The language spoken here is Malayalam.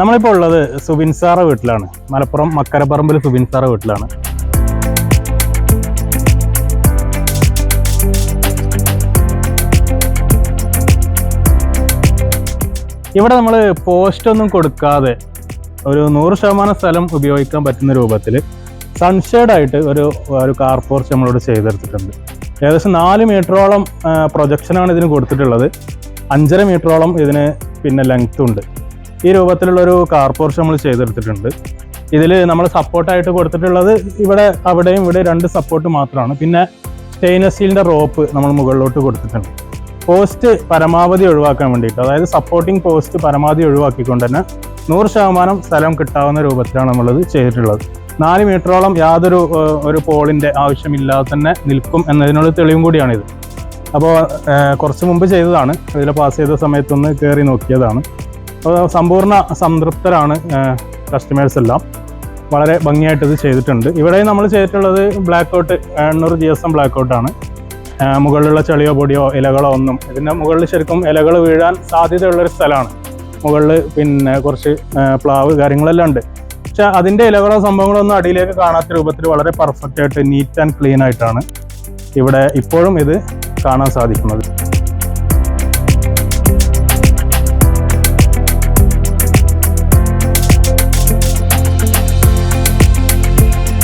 നമ്മളിപ്പോൾ ഉള്ളത് സുബിൻ സാറ വീട്ടിലാണ്. മലപ്പുറം മക്കരപ്പറമ്പിൽ സുബിൻ സാറ വീട്ടിലാണ്. ഇവിടെ നമ്മൾ പോസ്റ്റ് ഒന്നും കൊടുക്കാതെ ഒരു നൂറ് ശതമാനം സ്ഥലം ഉപയോഗിക്കാൻ പറ്റുന്ന രൂപത്തിൽ സൺഷേഡ് ആയിട്ട് ഒരു ഒരു കാർ പോർച്ച് നമ്മളോട് ചെയ്തെടുത്തിട്ടുണ്ട്. ഏകദേശം നാല് മീറ്ററോളം പ്രൊജക്ഷനാണ് ഇതിന് കൊടുത്തിട്ടുള്ളത്. അഞ്ചര മീറ്ററോളം ഇതിന് പിന്നെ ലെങ്ത്തും ഉണ്ട്. ഈ രൂപത്തിലുള്ള ഒരു കാർ പോർഷൻ നമ്മൾ ചെയ്തെടുത്തിട്ടുണ്ട് ഇതിൽ നമ്മൾ സപ്പോർട്ടായിട്ട് കൊടുത്തിട്ടുള്ളത് ഇവിടെ അവിടെയും ഇവിടെ രണ്ട് സപ്പോർട്ട് മാത്രമാണ്. പിന്നെ സ്റ്റെയിൻലെസ് സ്റ്റീലിന്റെ റോപ്പ് നമ്മൾ മുകളിലോട്ട് കൊടുത്തിട്ടുണ്ട്. പോസ്റ്റ് പരമാവധി ഒഴിവാക്കാൻ വേണ്ടിയിട്ട് അതായത് സപ്പോർട്ടിംഗ് പോസ്റ്റ് പരമാവധി ഒഴിവാക്കിക്കൊണ്ട് തന്നെ നൂറ് ശതമാനം സ്ഥലം കിട്ടാവുന്ന രൂപത്തിലാണ് നമ്മളിത് ചെയ്തിട്ടുള്ളത്. നാല് മീറ്ററോളം യാതൊരു ഒരു പോളിന്റെ ആവശ്യമില്ലാതെ തന്നെ നിൽക്കും എന്നതിനുള്ള തെളിവും കൂടിയാണിത്. അപ്പോൾ കുറച്ച് മുമ്പ് ചെയ്തതാണ്. ഇതിൽ പാസ് ചെയ്ത സമയത്തൊന്ന് കയറി നോക്കിയതാണ്. സമ്പൂർണ സംതൃപ്തരാണ് കസ്റ്റമേഴ്സ് എല്ലാം. വളരെ ഭംഗിയായിട്ട് ഇത് ചെയ്തിട്ടുണ്ട്. ഇവിടെ നമ്മൾ ചെയ്തിട്ടുള്ളത് ബ്ലാക്ക് ഔട്ട് എണ്ണൂറ് ജി എസ് എം ബ്ലാക്ക് ഔട്ടാണ് മുകളിലുള്ള ചെളിയോ പൊടിയോ ഇലകളോ ഒന്നും. ഇതിന്റെ മുകളിൽ ശരിക്കും ഇലകൾ വീഴാൻ സാധ്യതയുള്ളൊരു സ്ഥലമാണ്. മുകളിൽ പിന്നെ കുറച്ച് പ്ലാവ് കാര്യങ്ങളെല്ലാം ഉണ്ട്. പക്ഷെ അതിന്റെ ഇലകളോ സംഭവങ്ങളോ ഒന്നും അടിയിലേക്ക് കാണാത്ത രൂപത്തിൽ വളരെ പെർഫെക്റ്റ് ആയിട്ട് നീറ്റ് ആൻഡ് ക്ലീൻ ആയിട്ടാണ് ഇവിടെ ഇപ്പോഴും ഇത് കാണാൻ സാധിക്കുന്നത്.